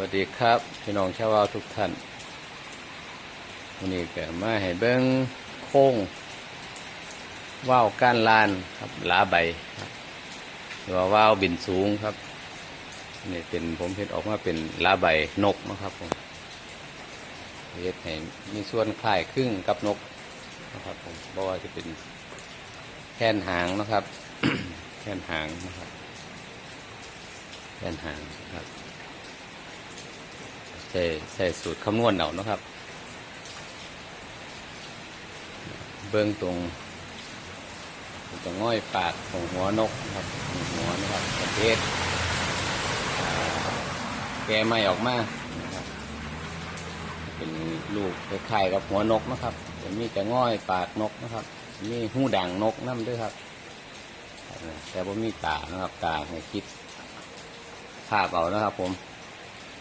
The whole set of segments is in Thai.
วัสดีครับ พี่น้องชาววาวทุกท่านวันนี้ก็มาให้เบิ้งโค้งว่าวก้านลานครับหลาใบครับหรือว่าว่าวบินสูงครับนี่เป็นผมเห็นออกมาเป็นหลาใบนกนะครับผมเฮ็ดให้มีส่วนคล้ายครึ่งกับนกนะครับผมเพราะว่าจะเป็นแค่นหางนะครับ แค่นหางนะครับแค่นหางนะครับ ใส่ใส่สูตรคำนวณเอานะครับ เบื้องตรงตรงง่อยปากของหัวนกครับหัวนะครับประเภทอ่าแกไม่ออกมานะครับเป็นลูกคล้ายๆกับหัวนกนะครับจะมีแต่ง่อยปากนกนะครับมีหูด่างนกนั่นด้วยครับ แต่ว่ามีตานะครับตาให้คิดภาพเอานะครับผม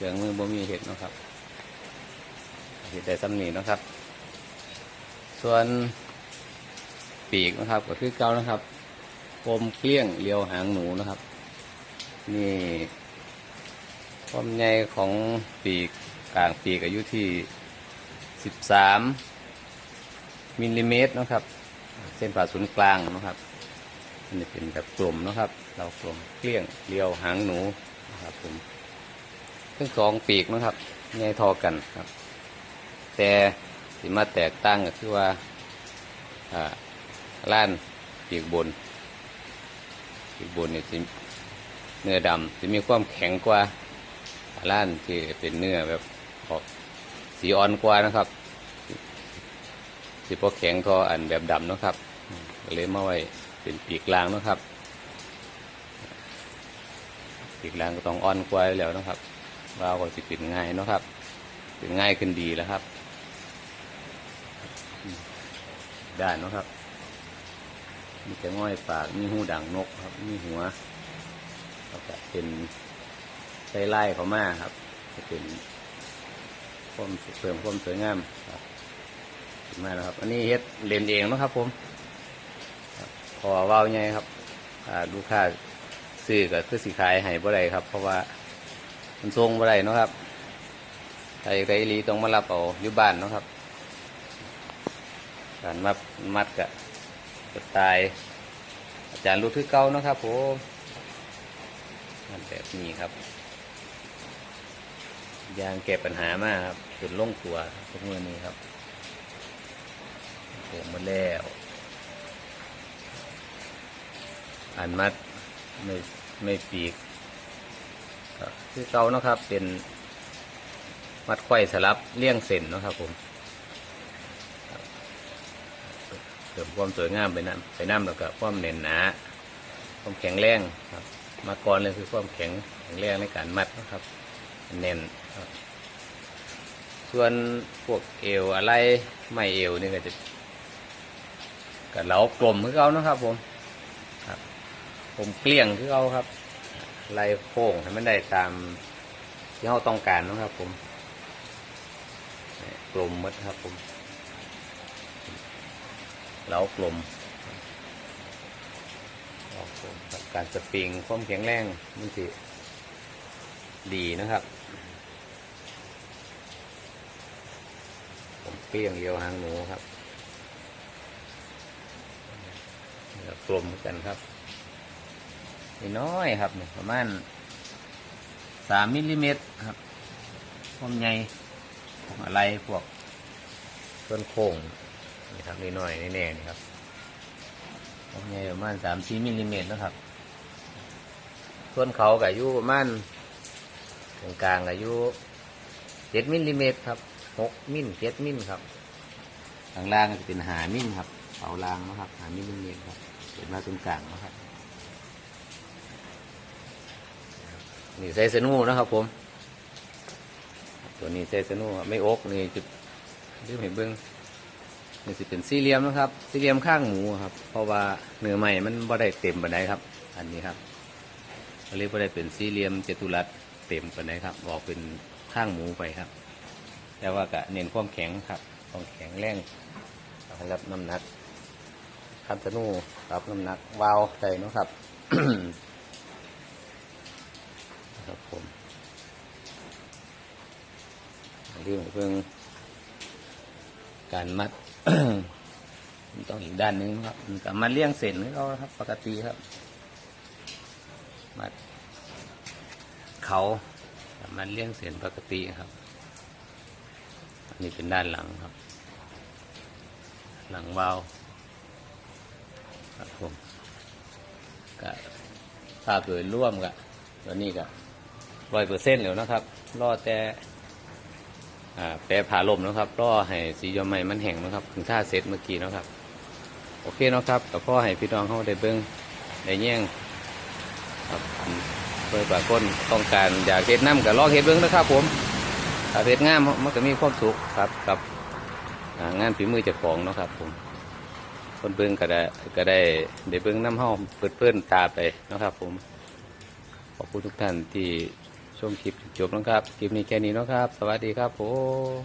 รืองมือบ่มีเห็ดนะครับเห็ดได้สำนีนะครับ ส่วนปีกนะครับก็คือเก้านะครับกลมเกลี้ยงเรียวหางหนูนะครับ นี่ความใหญ่ของปีกกลางปีกอายุที่สิบสามมิลลิเมตรนะครับ เส้นผ่าศูนย์กลางนะครับอันนี้เป็นแบบกลมนะครับ เรากลมเกลี้ยงเรียวหางหนูนะครับผม ทั้งสองปีกนะครับใหญ่ทอกันครับ แต่สิมาแตกต่างก็คือว่าอ่าล้านปีกบนปีกบนเนี่ยสิเนื้อดำจะมีความแข็งกว่าล้านที่เป็นเนื้อแบบออกสีอ่อนกว่านะครับสิพอแข็งทออันแบบดำนะครับเลยมาไว้เป็นปีกลางนะครับ ปีกลางก็ต้องอ่อนกว่าแล้วนะครับ วาก็สิเป็นง่ายเนาะครับเป็นง่ายขึ้นดีแล้วครับอืมด้นเนาะครับ มีแต่ง่อยปากมีหูด่างนกครับ มีหัวแล้วก็เป็นไส้ไล่เขามาครับ จะเป็นความเพิ่มความสวยงามครับมาแล้วครับ อันนี้เฮ็ดเลนเองนะครับ ผมพอว่าวใหญ่ครับอ่าลูกค้าซื้อก็คือสีขายให้บ่ได้ครับ เพราะว่า มันทรงบ่ได้เนาะครับใครใครลีต้องมารับเอาอยู่บ้านเนาะครับ การมัดมัดกะสไตล์อาจารย์รู้คือเก่าเนาะครับผมมันแบบนี้ครับ ยางแก้ปัญหามากครับจนล่งตัวทุกเมื่อนี้ครับผมมาแล้วอันมัดไม่ไม่ปีก คือเก่านะครับ เป็นมัดไขว้สลับเลี่ยงเส้นนะครับผมเสริมความสวยงามไปน้ำไปน้ำแล้วก็ความเน่นหนาความแข็งแรงครับมาก่อนเลยคือความแข็งแข็งแรงในการมัดนะครับเน่นครับ ส่วนพวกเอวอะไรไม่เอวนี่ก็จะกับเหลากลมคือเขานะครับผมครับผมเกลี้ยงคือเขาครับ ไล่โค้งให้มันได้ตามที่เราต้องการนะครับผมกลมมัดครับผมเหลากลมกลมครับการสปริงความแข็งแรงมันสิดีนะครับ ผมเปรี้ยงเดียวหางหนูครับกลมเหมือนกันครับ น้อยครับนี่ประมาณสามมิลลิเมตรครับความใหญ่ของอะไรพวกต้นโค้งนี่ครับนิดน้อยแน่ๆนี่ครับความใหญ่ประมาณสามสี่มิลลิเมตรนะครับส่วนเขากับอายุประมาณกลางๆอายุเจ็ดมิลลิเมตรครับหกมิลเจ็ดมิลครับข้างล่างก็จะเป็นหามิลครับเสาล่างนะครับหามิลลิเมตรครับเป็นมาตรงกลางนะครับ นี่ใส่สนูนะครับ ผม ตัวนี้ใส่สนูไม่อกนี่จุดที่เห็นเบิ้องนี่สิเป็นสี่เหลี่ยมนะครับ สี่เหลี่ยมข้างหมูครับ เพราะว่าเนื้อใหม่มันบ่ได้เต็มปานใดครับ อันนี้ครับก็เลยบ่ได้เป็นสี่เหลี่ยมจัตุรัสเต็มปานใดครับออกเป็นข้างหมูไปครับ แต่ว่าก็เน้นความแข็งครับความแข็งแรงรับน้ำหนักคันสนูรับน้ำหนักวาวใส่นะครับ ครับผมคือเพิ่งการมัดมันต้องอีกด้านหนึงครับมันก็มาเลี้ยงเส้นให้เขาครับ ปกติครับ มัด เขามันเลี้ยงเส้นปกติครับ อันนี้เป็นด้านหลังครับ หลังวาวครับผมก็ภาพโดยร่วมกับตัวนี้ก็ ร้อยเปอร์เซ็นต์แล้วนะครับ รอแต่แปรผ่าลมนะครับ รอให้สียอมใหม่มันแห้งนะครับถึงท่าเสร็จเมื่อกี้นะครับ โอเคนะครับแต่พ่อให้พี่น้องเขาได้เบิ้งได้แย่งครับเพื่อบางคนต้องการอยากเฮ็ดน้ำกับลองเฮ็ดเบิ้งนะครับ ผมถ้าเฮ็ดงามมันก็มีความสุขครับกับงานฝีมือเจ้าของนะครับ ผม คนเบิ้งก็ได้ก็ได้ได้เบิ้งน้ำห้อมเปิดเพื่อนตาไปนะครับ ผมขอบคุณทุกท่านที่ ชมคลิปจบแล้วครับ คลิปนี้แค่นี้เนาะครับ สวัสดีครับผม